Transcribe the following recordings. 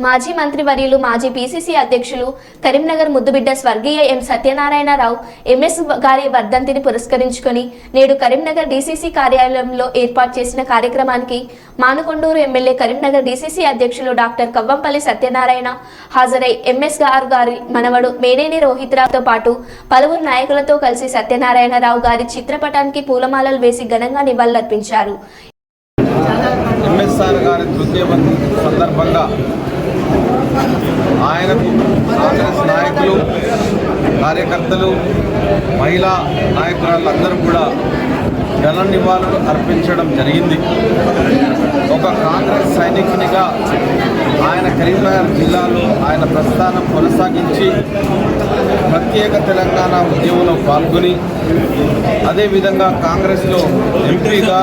మాజీ మంత్రి వర్యులు మాజీ పీసీసీ అధ్యక్షులు కరీంనగర్ ముద్దుబిడ్డ స్వర్గీయ ఎం సత్యనారాయణరావు ఎంఎస్ గారి వర్ధంతిని పురస్కరించుకొని నేడు కరీంనగర్ డీసీసీ కార్యాలయంలో ఏర్పాటు చేసిన కార్యక్రమానికి మానుకొండూరు ఎమ్మెల్యే కరీంనగర్ డీసీసీ అధ్యక్షులు డాక్టర్ కవ్వంపల్లి సత్యనారాయణ హాజరై ఎంఎస్ గారు గారి మనవడు మేనేని రోహిత్రావుతో పాటు పలువురు నాయకులతో కలిసి సత్యనారాయణరావు గారి చిత్రపటానికి పూలమాలలు వేసి ఘనంగా నివాళులర్పించారు. ఎంఎస్ఆర్ గారి సందర్భంగా ఆయనకు కాంగ్రెస్ నాయకులు కార్యకర్తలు మహిళా నాయకురాళ్ళందరూ కూడా ఘన నివాళులు అర్పించడం జరిగింది. ఒక కాంగ్రెస్ సైనికునిగా ఆయన కరీంనగర్ జిల్లాలో ఆయన ప్రస్థానం కొనసాగించి ప్రత్యేక తెలంగాణ ఉద్యమంలో పాల్గొని అదేవిధంగా కాంగ్రెస్లో ఎంపీగా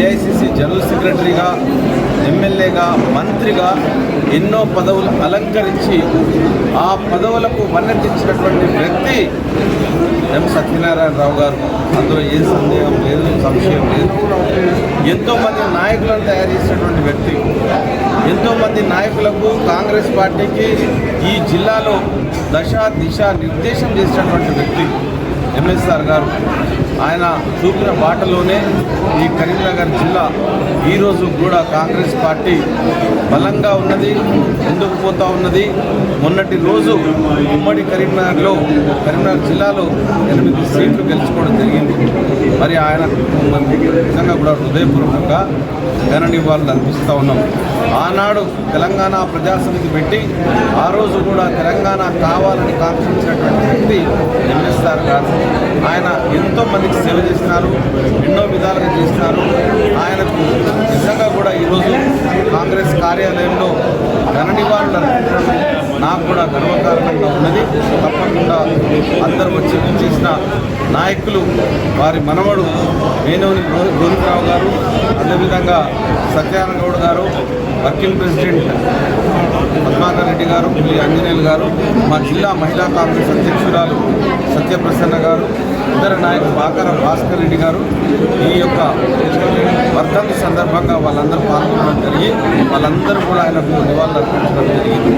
ఏఐసిసి జనరల్ సెక్రటరీగా ఎమ్మెల్యేగా మంత్రిగా ఎన్నో పదవులు అలంకరించి ఆ పదవులకు వన్నెత్తించినటువంటి వ్యక్తి ఎం సత్యనారాయణరావు గారు. అందులో ఏ సందేహం లేదు సంశయం లేదు. ఎంతోమంది నాయకులను తయారు చేసినటువంటి వ్యక్తి. ఎంతోమంది నాయకులకు కాంగ్రెస్ పార్టీకి ఈ జిల్లాలో దశ దిశ నిర్దేశం చేసినటువంటి వ్యక్తి. ఎంఎస్ఆర్ గారు ఆయన చూపిన బాటలోనే ఈ కరీంనగర్ జిల్లా ఈరోజు కూడా కాంగ్రెస్ పార్టీ బలంగా ఉన్నది ముందుకు పోతా ఉన్నది. మొన్నటి రోజు ఉమ్మడి కరీంనగర్లో కరీంనగర్ జిల్లాలో ఎనిమిది సీట్లు గెలుచుకోవడం జరిగింది. మరి ఆయన నిజంగా కూడా హృదయపూర్వకంగా ఘన నివాళులు అర్పిస్తూ ఉన్నాం. ఆనాడు తెలంగాణ ప్రజాసమితి పెట్టి ఆ రోజు కూడా తెలంగాణ కావాలని కాంక్షించినటువంటి వ్యక్తి ఎంఎస్ఆర్ గారు ఆయన ఎంతో మందికి సేవ చేసినారు ఎన్నో విధాలుగా చేసినారు ఆయనకు నిజంగా కూడా ఈరోజు కాంగ్రెస్ కార్యాలయంలో ఘన నివాళులు అర్పించడం నాకు కూడా గర్వకారణంగా ఉన్నది. తప్పకుండా అందరూ వచ్చి చేసిన నాయకులు వారి మనవడు వేణువుని గోవిందరావు గారు అదేవిధంగా సత్యనారాయణ గౌడ్ గారు వర్కింగ్ ప్రెసిడెంట్ పద్మాకర్ రెడ్డి గారు పులి ఆంజనేయులు గారు మా జిల్లా మహిళా కాంగ్రెస్ అధ్యక్షురాలు సత్యప్రసన్న గారు ఇతర నాయకులు బాకర భాస్కర్ రెడ్డి గారు. ఈ యొక్క వర్ధంతి సందర్భంగా వాళ్ళందరూ పాల్గొనడం జరిగి వాళ్ళందరూ కూడా ఆయనకు నివాళులు అర్పించడం జరిగింది.